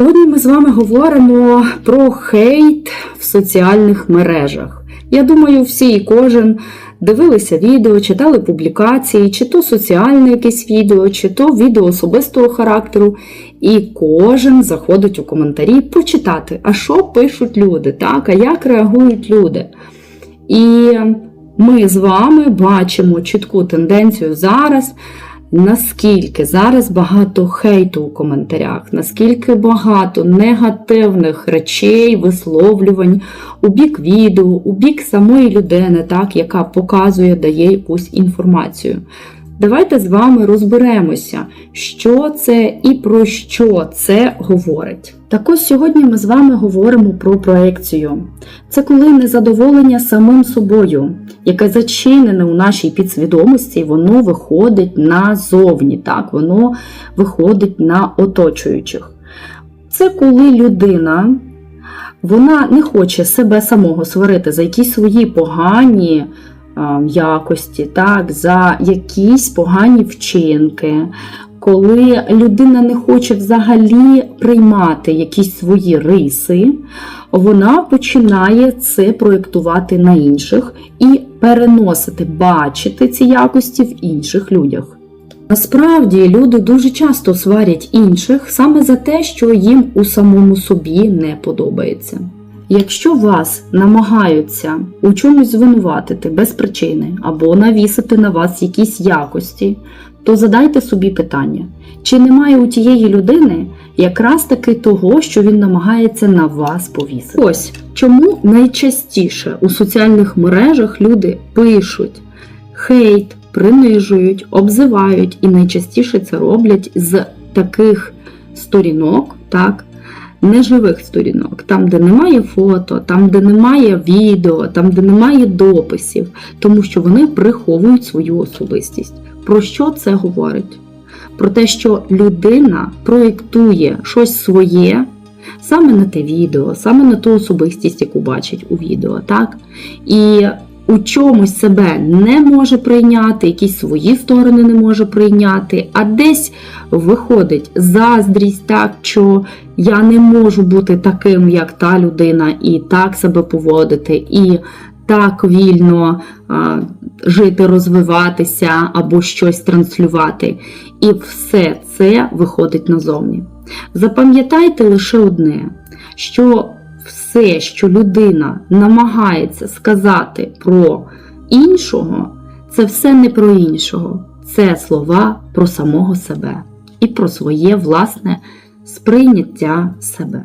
Сьогодні ми з вами говоримо про хейт в соціальних мережах. Я думаю, всі і кожен дивилися відео, читали публікації, чи то соціальне якесь відео, чи то відео особистого характеру. І кожен заходить у коментарі почитати, а що пишуть люди, так, а як реагують люди. І ми з вами бачимо чітку тенденцію зараз. Наскільки зараз багато хейту у коментарях, наскільки багато негативних речей, висловлювань у бік відео, у бік самої людини, так, яка показує, дає якусь інформацію. Давайте з вами розберемося, що це і про що це говорить. Так ось сьогодні ми з вами говоримо про проекцію. Це коли незадоволення самим собою, яке зачинене у нашій підсвідомості, воно виходить назовні, так, воно виходить на оточуючих. Це коли людина вона не хоче себе самого сварити за якісь свої погані якості, так, за якісь погані вчинки. Коли людина не хоче взагалі приймати якісь свої риси, вона починає це проєктувати на інших і переносити, бачити ці якості в інших людях. Насправді люди дуже часто сварять інших саме за те, що їм у самому собі не подобається. Якщо вас намагаються у чомусь звинуватити без причини або навісити на вас якісь якості, то задайте собі питання, чи немає у тієї людини якраз таки того, що він намагається на вас повісити. Ось чому найчастіше у соціальних мережах люди пишуть хейт, принижують, обзивають, і найчастіше це роблять з таких сторінок, так, неживих сторінок, там, де немає фото, там, де немає відео, там, де немає дописів, тому що вони приховують свою особистість. Про що це говорить? Про те, що людина проєктує щось своє саме на те відео, саме на ту особистість, яку бачить у відео, так? І у чомусь себе не може прийняти, якісь свої сторони не може прийняти, а десь виходить заздрість, так, що я не можу бути таким, як та людина, і так себе поводити, і так вільно а, жити, розвиватися або щось транслювати. І все це виходить назовні. Запам'ятайте лише одне, що все, що людина намагається сказати про іншого, це все не про іншого, це слова про самого себе і про своє власне сприйняття себе.